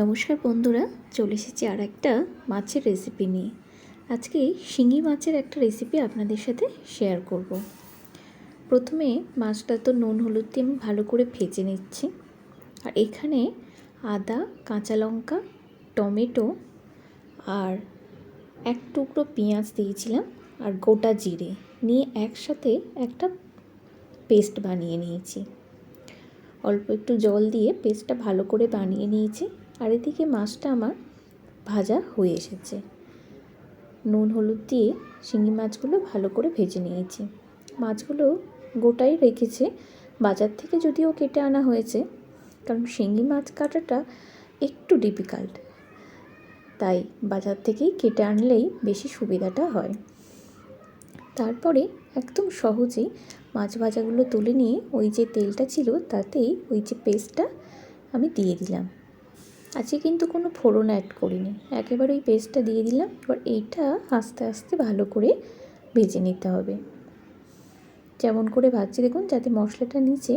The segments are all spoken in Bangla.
নমস্কার বন্ধুরা, চলে এসেছি আর একটা মাছের রেসিপি নিয়ে। আজকে শিঙি মাছের একটা রেসিপি আপনাদের সাথে শেয়ার করব। প্রথমে মাছটা তো নুন, হলুদ দিয়ে আমি ভালো করে ভেজে নিচ্ছি। আর এখানে আদা, কাঁচা লঙ্কা, টমেটো আর এক টুকরো পেঁয়াজ দিয়েছিলাম আর গোটা জিরে নিয়ে একসাথে একটা পেস্ট বানিয়ে নিয়েছি। অল্প একটু জল দিয়ে পেস্টটা ভালো করে বানিয়ে নিয়েছি। আর এদিকে মাছটা আমার ভাজা হয়ে এসেছে। নুন, হলুদ দিয়ে শিঙি মাছগুলো ভালো করে ভেজে নিয়েছি। মাছগুলো গোটাই রেখেছে। বাজার থেকে যদিও কেটে আনা হয়েছে, কারণ শিঙি মাছ কাটাটা একটু ডিফিকাল্ট তাই বাজার থেকেই কেটে আনলেই বেশি সুবিধাটা হয়। তারপরে একদম সহজেই মাছ ভাজাগুলো তুলে নিয়ে ওই যে তেলটা ছিল, তাতেই ওই যে পেস্টটা আমি দিয়ে দিলাম। আজকে কিন্তু কোনো ফোড়ন অ্যাড করিনি। একেবারে ওই পেস্টটা দিয়ে দিলাম, এবার এইটা আস্তে আস্তে ভালো করে ভেজে নিতে হবে। যেমন করে ভাজছি, দেখুন, যাতে মশলাটা নিচে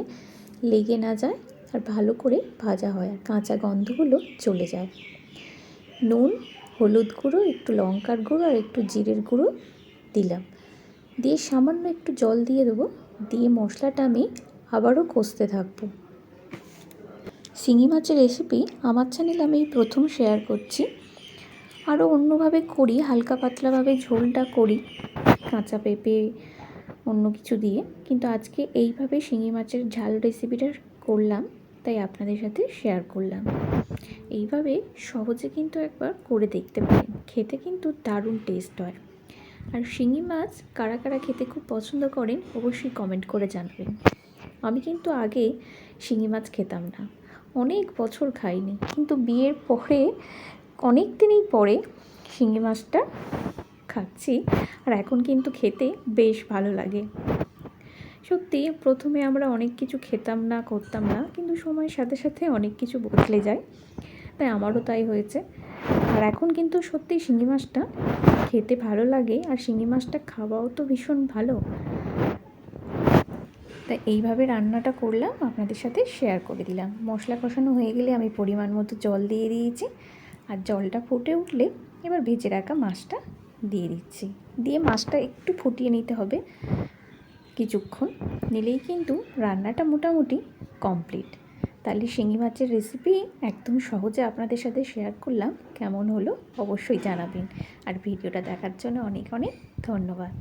লেগে না যায় আর ভালো করে ভাজা হয় আর কাঁচা গন্ধগুলো চলে যায়। নুন, হলুদ গুঁড়ো, একটু লঙ্কার গুঁড়ো আর একটু জিরের গুঁড়ো দিলাম। দিয়ে সামান্য একটু জল দিয়ে দেবো। দিয়ে মশলাটা আমি আবারও কষতে থাকব। শিঙি মাছের রেসিপি আমার চ্যানেলে আমি প্রথম শেয়ার করছি। আরও অন্যভাবে করি, হালকা পাতলাভাবে ঝোলটা করি, কাঁচা পেঁপে, অন্য কিছু দিয়ে। কিন্তু আজকে এইভাবে শিঙি মাছের ঝাল রেসিপিটা করলাম, তাই আপনাদের সাথে শেয়ার করলাম। এইভাবে সহজে কিন্তু একবার করে দেখতে পারেন, খেতে কিন্তু দারুণ টেস্ট হয়। আর শিঙি মাছ কারা কারা খেতে খুব পছন্দ করেন, অবশ্যই কমেন্ট করে জানাবেন। আমি কিন্তু আগে শিঙি মাছ খেতাম না। অনেক বছর খাইনি। কিন্তু বিয়ের পরে অনেক দিনই পরে শিঙি মাছটা খাচ্ছি আর এখন কিন্তু খেতে বেশ ভালো লাগে। সত্যি, প্রথমে আমরা অনেক কিছু খেতাম না, করতাম না, কিন্তু সময়ের সাথে সাথে অনেক কিছু বদলে যায়। তাই আমারও তাই হয়েছে। আর এখন কিন্তু সত্যি শিঙি মাছটা খেতে ভালো লাগে, আর শিঙি মাছটা খাওয়াও তো ভীষণ ভালো। তাই এইভাবে রান্নাটা করলাম, আপনাদের সাথে শেয়ার করে দিলাম। মশলা কষানো হয়ে গেলে আমি পরিমাণ মতো জল দিয়ে দিয়েছি আর জলটা ফুটে উঠলে এবার ভেজে রাখা মাছটা দিয়ে দিচ্ছি। দিয়ে মাছটা একটু ফুটিয়ে নিতে হবে কিছুক্ষণ, নিলেই কিন্তু রান্নাটা মোটামুটি কমপ্লিট তাহলে শিঙি মাছের রেসিপি একদম সহজে আপনাদের সাথে শেয়ার করলাম, কেমন হলো অবশ্যই জানাবেন। আর ভিডিওটা দেখার জন্য অনেক অনেক ধন্যবাদ।